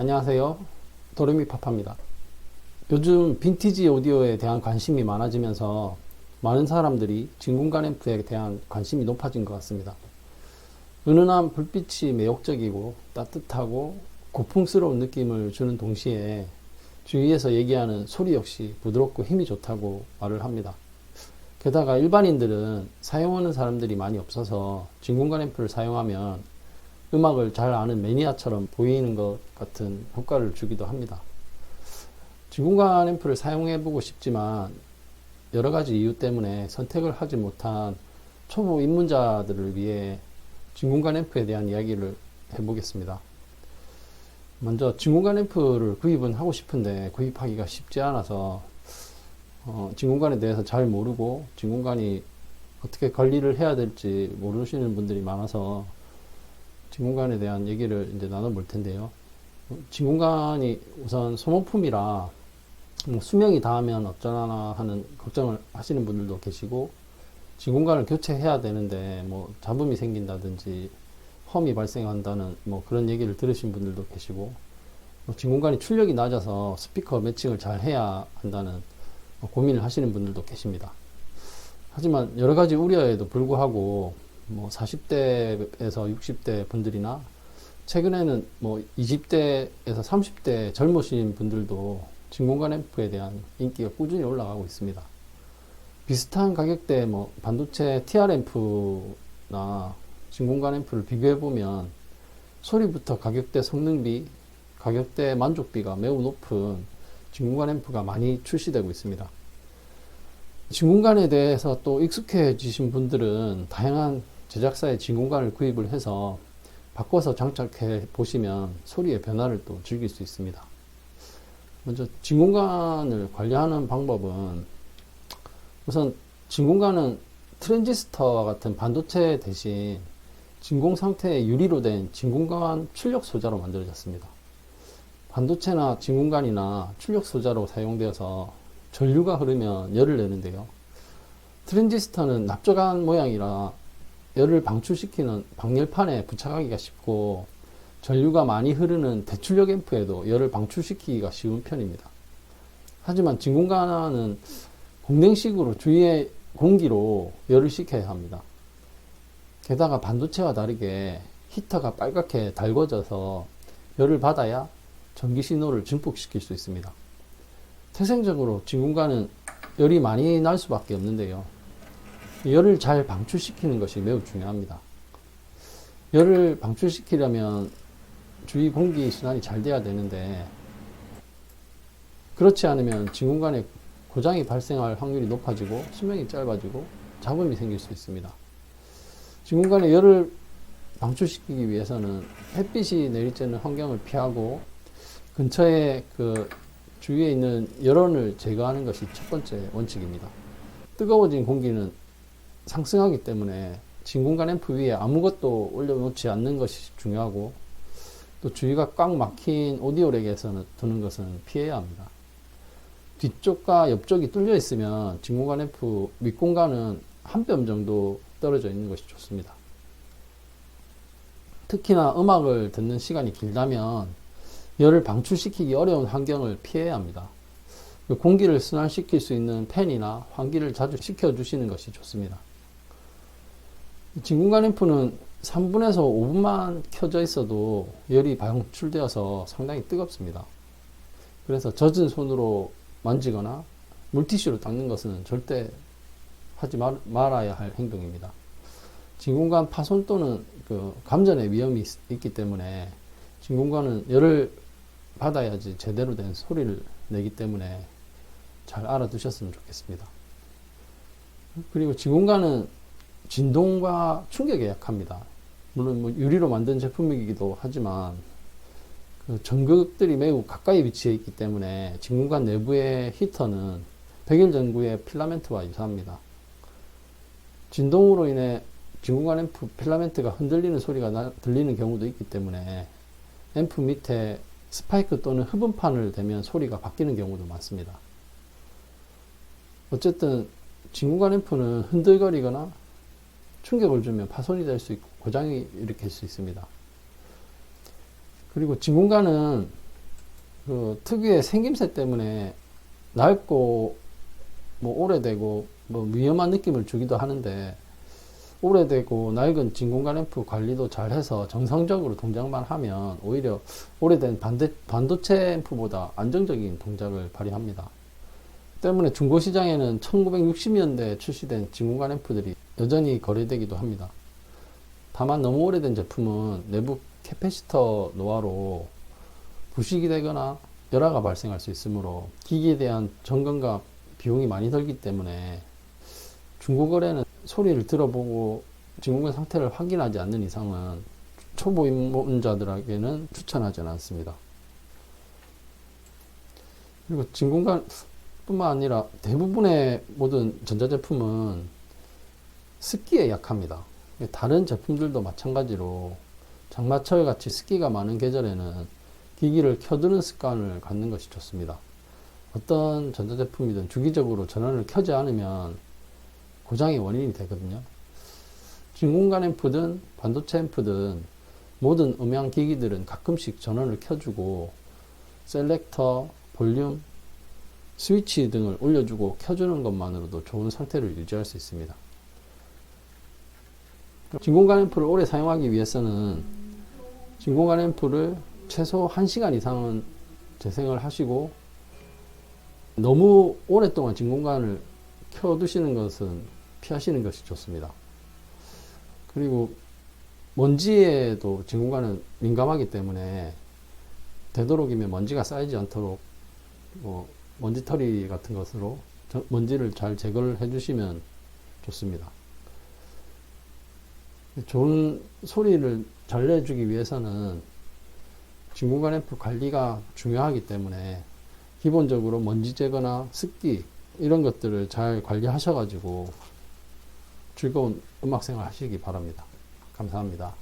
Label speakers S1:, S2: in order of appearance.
S1: 안녕하세요. 도레미파파입니다. 요즘 빈티지 오디오에 대한 관심이 많아지면서 많은 사람들이 진공관 앰프에 대한 관심이 높아진 것 같습니다. 은은한 불빛이 매혹적이고 따뜻하고 고풍스러운 느낌을 주는 동시에 주위에서 얘기하는 소리 역시 부드럽고 힘이 좋다고 말을 합니다. 게다가 일반인들은 사용하는 사람들이 많이 없어서 진공관 앰프를 사용하면 음악을 잘 아는 매니아처럼 보이는 것 같은 효과를 주기도 합니다. 진공관 앰프를 사용해 보고 싶지만 여러 가지 이유 때문에 선택을 하지 못한 초보 입문자들을 위해 진공관 앰프에 대한 이야기를 해보겠습니다. 먼저 진공관 앰프를 구입은 하고 싶은데 구입하기가 쉽지 않아서 어, 진공관에 대해서 잘 모르고 진공관이 어떻게 관리를 해야 될지 모르시는 분들이 많아서 진공관에 대한 얘기를 이제 나눠볼 텐데요. 진공관이 우선 소모품이라 뭐 수명이 닿으면 어쩌나 하는 걱정을 하시는 분들도 계시고 진공관을 교체해야 되는데 뭐 잡음이 생긴다든지 험이 발생한다는 뭐 그런 얘기를 들으신 분들도 계시고 뭐 진공관이 출력이 낮아서 스피커 매칭을 잘 해야 한다는 뭐 고민을 하시는 분들도 계십니다. 하지만 여러 가지 우려에도 불구하고 뭐 40대에서 60대 분들이나 최근에는 뭐 20대에서 30대 젊으신 분들도 진공관 앰프에 대한 인기가 꾸준히 올라가고 있습니다. 비슷한 가격대 뭐 반도체 TR 앰프나 진공관 앰프를 비교해 보면 소리부터 가격대 성능비, 가격대 만족비가 매우 높은 진공관 앰프가 많이 출시되고 있습니다. 진공관에 대해서 또 익숙해지신 분들은 다양한 제작사의 진공관을 구입을 해서 바꿔서 장착해 보시면 소리의 변화를 또 즐길 수 있습니다. 먼저 진공관을 관리하는 방법은 우선 진공관은 트랜지스터와 같은 반도체 대신 진공 상태의 유리로 된 진공관 출력 소자로 만들어졌습니다. 반도체나 진공관이나 출력 소자로 사용되어서 전류가 흐르면 열을 내는데요. 트랜지스터는 납작한 모양이라 열을 방출시키는 방열판에 부착하기가 쉽고 전류가 많이 흐르는 대출력 앰프에도 열을 방출시키기가 쉬운 편입니다. 하지만 진공관은 공냉식으로 주위의 공기로 열을 식혀야 합니다. 게다가 반도체와 다르게 히터가 빨갛게 달궈져서 열을 받아야 전기 신호를 증폭시킬 수 있습니다. 태생적으로 진공관은 열이 많이 날 수밖에 없는데요. 열을 잘 방출시키는 것이 매우 중요합니다. 열을 방출시키려면 주위 공기 순환이 잘 돼야 되는데 그렇지 않으면 진공관에 고장이 발생할 확률이 높아지고 수명이 짧아지고 잡음이 생길 수 있습니다. 진공관에 열을 방출시키기 위해서는 햇빛이 내리쬐는 환경을 피하고 근처에 그 주위에 있는 열원을 제거하는 것이 첫 번째 원칙입니다. 뜨거워진 공기는 상승하기 때문에 진공관 앰프 위에 아무것도 올려놓지 않는 것이 중요하고 또 주위가 꽉 막힌 오디오렉에서는 두는 것은 피해야 합니다. 뒤쪽과 옆쪽이 뚫려 있으면 진공관 앰프 윗공간은 한 뼘 정도 떨어져 있는 것이 좋습니다. 특히나 음악을 듣는 시간이 길다면 열을 방출시키기 어려운 환경을 피해야 합니다. 공기를 순환시킬 수 있는 팬이나 환기를 자주 시켜주시는 것이 좋습니다. 진공관 앰프는 3분에서 5분만 켜져 있어도 열이 방출되어서 상당히 뜨겁습니다. 그래서 젖은 손으로 만지거나 물티슈로 닦는 것은 절대 하지 말, 말아야 할 행동입니다. 진공관 파손 또는 그 감전의 위험이 있, 기 때문에 진공관은 열을 받아야지 제대로 된 소리를 내기 때문에 잘 알아두셨으면 좋겠습니다. 그리고 진공관은 진동과 충격에 약합니다. 물론 뭐 유리로 만든 제품이기도 하지만 그 전극들이 매우 가까이 위치해 있기 때문에 진공관 내부의 히터는 백일 전구의 필라멘트와 유사합니다. 진동으로 인해 진공관 앰프 필라멘트가 흔들리는 소리가 나, 들리는 경우도 있기 때문에 앰프 밑에 스파이크 또는 흡음판을 대면 소리가 바뀌는 경우도 많습니다. 어쨌든 진공관 앰프는 흔들거리거나 충격을 주면 파손이 될 수 있고 고장이 일으킬 수 있습니다. 그리고 진공관은 그 특유의 생김새 때문에 낡고 뭐 오래되고 뭐 위험한 느낌을 주기도 하는데 오래되고 낡은 진공관 앰프 관리도 잘 해서 정상적으로 동작만 하면 오히려 오래된 반대, 반도체 앰프보다 안정적인 동작을 발휘합니다. 때문에 중고시장에는 1960년대에 출시된 진공관 앰프들이 여전히 거래되기도 합니다. 다만 너무 오래된 제품은 내부 캐패시터 노화로 부식이 되거나 열화가 발생할 수 있으므로 기기에 대한 점검과 비용이 많이 들기 때문에 중고거래는 소리를 들어보고 진공관 상태를 확인하지 않는 이상은 초보 입문자들에게는 추천하지는 않습니다. 그리고 진공관 뿐만 아니라 대부분의 모든 전자제품은 습기에 약합니다. 다른 제품들도 마찬가지로 장마철 같이 습기가 많은 계절에는 기기를 켜두는 습관을 갖는 것이 좋습니다. 어떤 전자제품이든 주기적으로 전원을 켜지 않으면 고장의 원인이 되거든요. 진공관 앰프든 반도체 앰프든 모든 음향 기기들은 가끔씩 전원을 켜주고 셀렉터, 볼륨, 스위치 등을 올려주고 켜주는 것만으로도 좋은 상태를 유지할 수 있습니다. 진공관 앰프를 오래 사용하기 위해서는 진공관 앰프를 최소 1시간 이상은 재생을 하시고 너무 오랫동안 진공관을 켜두시는 것은 피하시는 것이 좋습니다. 그리고 먼지에도 진공관은 민감하기 때문에 되도록이면 먼지가 쌓이지 않도록 뭐 먼지털이 같은 것으로 저- 먼지를 잘 제거를 해주시면 좋습니다. 좋은 소리를 잘 내주기 위해서는 진공관 앰프 관리가 중요하기 때문에 기본적으로 먼지 제거나 습기 이런 것들을 잘 관리하셔가지고 즐거운 음악 생활 하시기 바랍니다. 감사합니다.